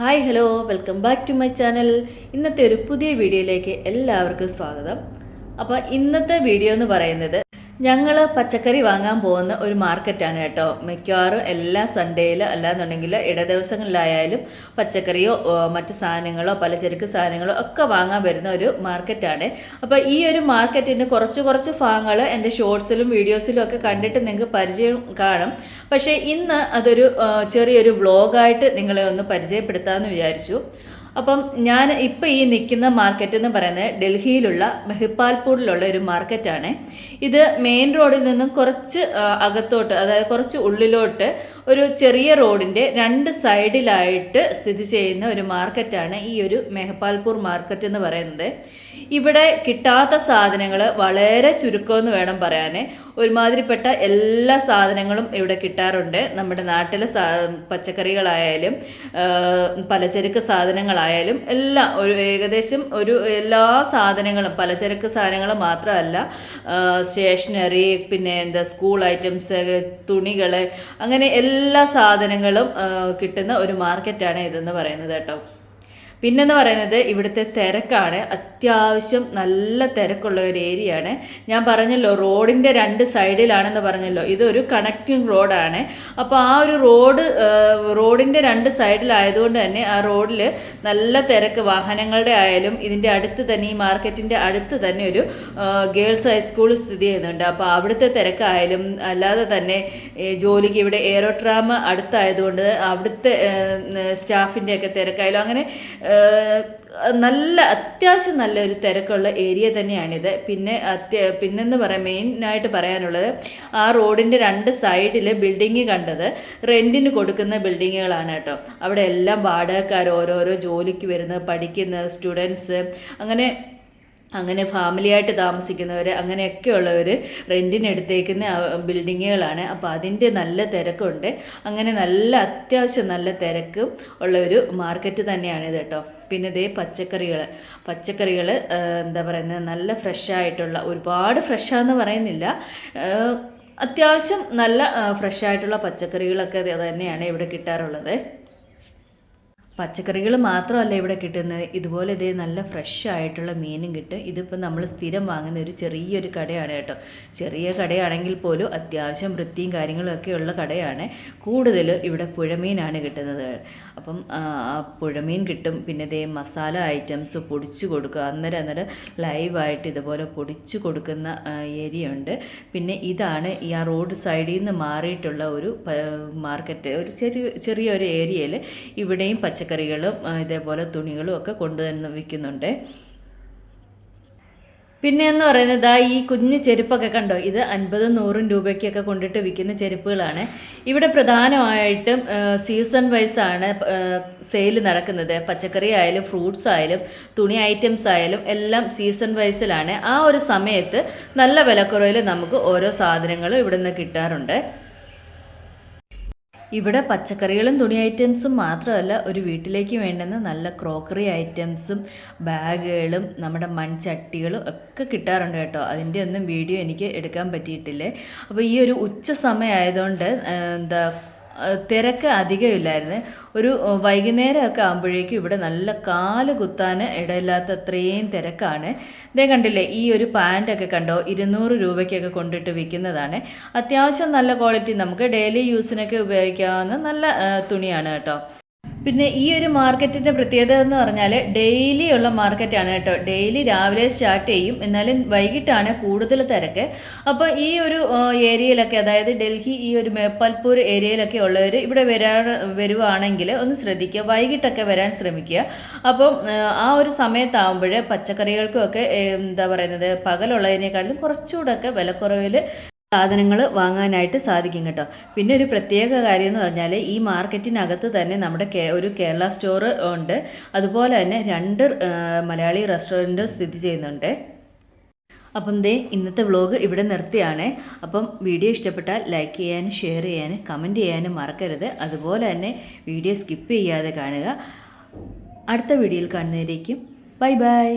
Hi hello welcome back to my channel ഇന്നത്തെ ഒരു പുതിയ വീഡിയോയിലേക്ക് എല്ലാവർക്കും സ്വാഗതം. അപ്പോൾ ഇന്നത്തെ വീഡിയോ എന്ന് പറയുന്നത് ഞങ്ങൾ പച്ചക്കറി വാങ്ങാൻ പോകുന്ന ഒരു മാർക്കറ്റാണ് കേട്ടോ. മിക്കവാറും എല്ലാ സൺഡേയിൽ അല്ലാന്നുണ്ടെങ്കിൽ ഇട ദിവസങ്ങളിലായാലും പച്ചക്കറിയോ മറ്റ് സാധനങ്ങളോ പലചരക്ക് സാധനങ്ങളോ ഒക്കെ വാങ്ങാൻ വരുന്ന ഒരു മാർക്കറ്റാണ്. അപ്പോൾ ഈ ഒരു മാർക്കറ്റിന് കുറച്ച് കുറച്ച് ഭാഗങ്ങൾ എന്റെ ഷോർട്സിലും വീഡിയോസിലും ഒക്കെ കണ്ടിട്ട് നിങ്ങൾക്ക് പരിചയം കാണും. പക്ഷേ ഇന്ന് അതൊരു ചെറിയൊരു വ്ളോഗായിട്ട് നിങ്ങളെ ഒന്ന് പരിചയപ്പെടുത്താമെന്ന് വിചാരിച്ചു. അപ്പം ഞാൻ ഇപ്പം ഈ നിൽക്കുന്ന മാർക്കറ്റ് എന്ന് പറയുന്നത് ഡൽഹിയിലുള്ള മെഹിപ്പാൽപൂരിലുള്ള ഒരു മാർക്കറ്റാണ് ഇത് മെയിൻ റോഡിൽ നിന്നും കുറച്ച് അകത്തോട്ട് അതായത് കുറച്ച് ഉള്ളിലോട്ട് ഒരു ചെറിയ റോഡിന്റെ രണ്ട് സൈഡിലായിട്ട് സ്ഥിതി ചെയ്യുന്ന ഒരു മാർക്കറ്റാണ് ഈ ഒരു മെഹപ്പാൽപൂർ മാർക്കറ്റ് എന്ന് പറയുന്നത്. ഇവിടെ കിട്ടാത്ത സാധനങ്ങൾ വളരെ ചുരുക്കമെന്ന് വേണം പറയാൻ ഒരുമാതിരിപ്പെട്ട എല്ലാ സാധനങ്ങളും ഇവിടെ കിട്ടാറുണ്ട്. നമ്മുടെ നാട്ടിലെ പച്ചക്കറികളായാലും പലചരക്ക് പലചരക്ക് സാധനങ്ങളായാലും എല്ലാം ഒരു ഏകദേശം ഒരു എല്ലാ സാധനങ്ങളും പലചരക്ക് സാധനങ്ങൾ മാത്രമല്ല സ്റ്റേഷനറി പിന്നെ എന്താ സ്കൂൾ ഐറ്റംസ് തുണികൾ അങ്ങനെ എല്ലാ സാധനങ്ങളും കിട്ടുന്ന ഒരു മാർക്കറ്റാണ് ഇതെന്ന് പറയുന്നത് കേട്ടോ. പിന്നെന്ന് പറയുന്നത് ഇവിടുത്തെ തിരക്കാണ്. അത്യാവശ്യം നല്ല തിരക്കുള്ള ഒരു ഏരിയ ആണ് ഞാൻ പറഞ്ഞല്ലോ റോഡിന്റെ രണ്ട് സൈഡിലാണെന്ന് പറഞ്ഞല്ലോ. ഇതൊരു കണക്റ്റിംഗ് റോഡാണ്. അപ്പോൾ ആ ഒരു റോഡ് റോഡിന്റെ രണ്ട് സൈഡിലായതുകൊണ്ട് തന്നെ ആ റോഡിൽ നല്ല തിരക്ക്. വാഹനങ്ങളുടെ ആയാലും ഇതിന്റെ അടുത്ത് തന്നെ ഈ മാർക്കറ്റിന്റെ അടുത്ത് തന്നെ ഒരു ഗേൾസ് ഹൈസ്കൂൾ സ്ഥിതി ചെയ്യുന്നുണ്ട്. അപ്പോൾ അവിടുത്തെ തിരക്കായാലും അല്ലാതെ തന്നെ ജോലിക്ക് ഇവിടെ എയറോട്രാം അടുത്തായതുകൊണ്ട് അവിടുത്തെ സ്റ്റാഫിന്റെയൊക്കെ തിരക്കായാലും അങ്ങനെ നല്ല അത്യാവശ്യം നല്ലൊരു തിരക്കുള്ള ഏരിയ തന്നെയാണിത്. പിന്നെ അത്യ പിന്നെന്ന് പറയാൻ മെയിനായിട്ട് പറയാനുള്ളത് ആ റോഡിന്റെ രണ്ട് സൈഡിൽ ബിൽഡിങ് കണ്ടത് റെന്റിന് കൊടുക്കുന്ന ബിൽഡിങ്ങുകളാണ് കേട്ടോ. അവിടെ എല്ലാം വാടകക്കാർ ഓരോരോ ജോലിക്ക് വരുന്നത് പഠിക്കുന്ന സ്റ്റുഡൻസ് അങ്ങനെ അങ്ങനെ ഫാമിലിയായിട്ട് താമസിക്കുന്നവർ അങ്ങനെയൊക്കെയുള്ളവർ റെന്റിനെടുത്തേക്കുന്ന ബിൽഡിങ്ങുകളാണ് അപ്പോൾ അതിന്റെ നല്ല തിരക്കുണ്ട്. അങ്ങനെ നല്ല അത്യാവശ്യം നല്ല തിരക്കും ഉള്ള ഒരു മാർക്കറ്റ് തന്നെയാണിത് കേട്ടോ. പിന്നെ ഇതേ പച്ചക്കറികൾ പച്ചക്കറികൾ എന്താ പറയുന്നത് നല്ല ഫ്രഷായിട്ടുള്ള ഒരുപാട് ഫ്രഷാന്ന് പറയുന്നില്ല. അത്യാവശ്യം നല്ല ഫ്രഷായിട്ടുള്ള പച്ചക്കറികളൊക്കെ തന്നെയാണ് ഇവിടെ കിട്ടാറുള്ളത്. പച്ചക്കറികൾ മാത്രമല്ല ഇവിടെ കിട്ടുന്നത്. ഇതുപോലെ ഇതേ നല്ല ഫ്രഷ് ആയിട്ടുള്ള മീനും കിട്ടും. ഇതിപ്പോൾ നമ്മൾ സ്ഥിരം വാങ്ങുന്ന ഒരു ചെറിയൊരു കടയാണ് കേട്ടോ. ചെറിയ കടയാണെങ്കിൽ പോലും അത്യാവശ്യം വൃത്തിയും കാര്യങ്ങളും ഒക്കെ ഉള്ള കടയാണ്. കൂടുതൽ ഇവിടെ പുഴമീനാണ് കിട്ടുന്നത്. അപ്പം പുഴമീൻ കിട്ടും. പിന്നെ ഇതേ മസാല ഐറ്റംസ് പൊടിച്ചു കൊടുക്കുക. അന്നേരം അന്നേരം ലൈവായിട്ട് ഇതുപോലെ പൊടിച്ചു കൊടുക്കുന്ന ഏരിയ ഉണ്ട് പിന്നെ ഇതാണ് ഈ ആ റോഡ് സൈഡിൽ നിന്ന് മാറിയിട്ടുള്ള ഒരു മാർക്കറ്റ് ഒരു ചെറിയ ചെറിയൊരു ഏരിയയിൽ ഇവിടെയും പച്ചക്കറികളും ഇതേപോലെ തുണികളും ഒക്കെ കൊണ്ടുവന്ന് വിൽക്കുന്നുണ്ട്. പിന്നെ എന്ന് പറയുന്നത് ദാ ഈ കുഞ്ഞു ചെരുപ്പൊക്കെ കണ്ടോ? ഇത് അൻപതും നൂറും രൂപയ്ക്കൊക്കെ കൊണ്ടിട്ട് വിൽക്കുന്ന ചെരുപ്പുകളാണ്. ഇവിടെ പ്രധാനമായിട്ടും സീസൺ വൈസ് ആണ് സെയിൽ നടക്കുന്നത്. പച്ചക്കറി ആയാലും ഫ്രൂട്ട്സ് ആയാലും തുണി ഐറ്റംസ് ആയാലും എല്ലാം സീസൺ വൈസിലാണ് ആ ഒരു സമയത്ത് നല്ല വിലക്കുറവിൽ നമുക്ക് ഓരോ സാധനങ്ങളും ഇവിടെ നിന്ന് കിട്ടാറുണ്ട്. ഇവിടെ പച്ചക്കറികളും തുണി ഐറ്റംസും മാത്രമല്ല ഒരു വീട്ടിലേക്ക് വേണ്ടുന്ന നല്ല ക്രോക്കറി ഐറ്റംസും ബാഗുകളും നമ്മുടെ മൺചട്ടികളും ഒക്കെ കിട്ടാറുണ്ട് കേട്ടോ. അതിന്റെ ഒന്നും വീഡിയോ എനിക്ക് എടുക്കാൻ പറ്റിയിട്ടില്ലേ? അപ്പോൾ ഈ ഒരു ഉച്ച സമയമായതുകൊണ്ട് എന്താ തിരക്ക് അധികമില്ലായിരുന്നു. ഒരു വൈകുന്നേരം വൈകുന്നേരമൊക്കെ ആകുമ്പോഴേക്കും ഇവിടെ നല്ല കാൽ കുത്താൻ ഇടയില്ലാത്ത അത്രയും തിരക്കാണ്. ഇതേ കണ്ടില്ലേ ഈ ഒരു പാന്റൊക്കെ കണ്ടോ ഇരുന്നൂറ് രൂപയ്ക്കൊക്കെ കൊണ്ടിട്ട് വിൽക്കുന്നതാണ്. അത്യാവശ്യം നല്ല ക്വാളിറ്റി നമുക്ക് ഡെയിലി യൂസിനൊക്കെ ഉപയോഗിക്കാവുന്ന നല്ല തുണിയാണ് കേട്ടോ. പിന്നെ ഈ ഒരു മാർക്കറ്റിന്റെ പ്രത്യേകത എന്ന് പറഞ്ഞാൽ ഡെയിലി ഉള്ള മാർക്കറ്റാണ് കേട്ടോ. ഡെയിലി രാവിലെ സ്റ്റാർട്ട് ചെയ്യും. എന്നാലും വൈകിട്ടാണ് കൂടുതൽ തിരക്ക്. അപ്പോൾ ഈ ഒരു ഏരിയയിലൊക്കെ അതായത് ഡൽഹി ഈ ഒരു മേപ്പാൽപൂർ ഏരിയയിലൊക്കെ ഉള്ളവർ ഇവിടെ വരാൻ വരുവാണെങ്കിൽ ഒന്ന് ശ്രദ്ധിക്കുക. വൈകിട്ടൊക്കെ വരാൻ ശ്രമിക്കുക. അപ്പം ആ, ഒരു സമയത്താകുമ്പോൾ പച്ചക്കറികൾക്കും ഒക്കെ എന്താ പറയുന്നത് പകലുള്ളതിനേക്കാളും കുറച്ചുകൂടെ ഒക്കെ വിലക്കുറവിൽ സാധനങ്ങൾ വാങ്ങാനായിട്ട് സാധിക്കും കേട്ടോ. പിന്നെ ഒരു പ്രത്യേക കാര്യം എന്ന് പറഞ്ഞാൽ ഈ മാർക്കറ്റിനകത്ത് തന്നെ നമ്മുടെ കേ ഒരു കേരള സ്റ്റോർ ഉണ്ട്. അതുപോലെ തന്നെ രണ്ട് മലയാളി റെസ്റ്റോറന്റും സ്ഥിതി ചെയ്യുന്നുണ്ട്. അപ്പം ദേ ഇന്നത്തെ വ്ളോഗ് ഇവിടെ നിർത്തിയാണ്. അപ്പം വീഡിയോ ഇഷ്ടപ്പെട്ടാൽ ലൈക്ക് ചെയ്യാനും ഷെയർ ചെയ്യാനും കമന്റ് ചെയ്യാനും മറക്കരുത്. അതുപോലെ തന്നെ വീഡിയോ സ്കിപ്പ് ചെയ്യാതെ കാണുക. അടുത്ത വീഡിയോയിൽ കാണുന്നതിലേക്കും ബൈ ബൈ.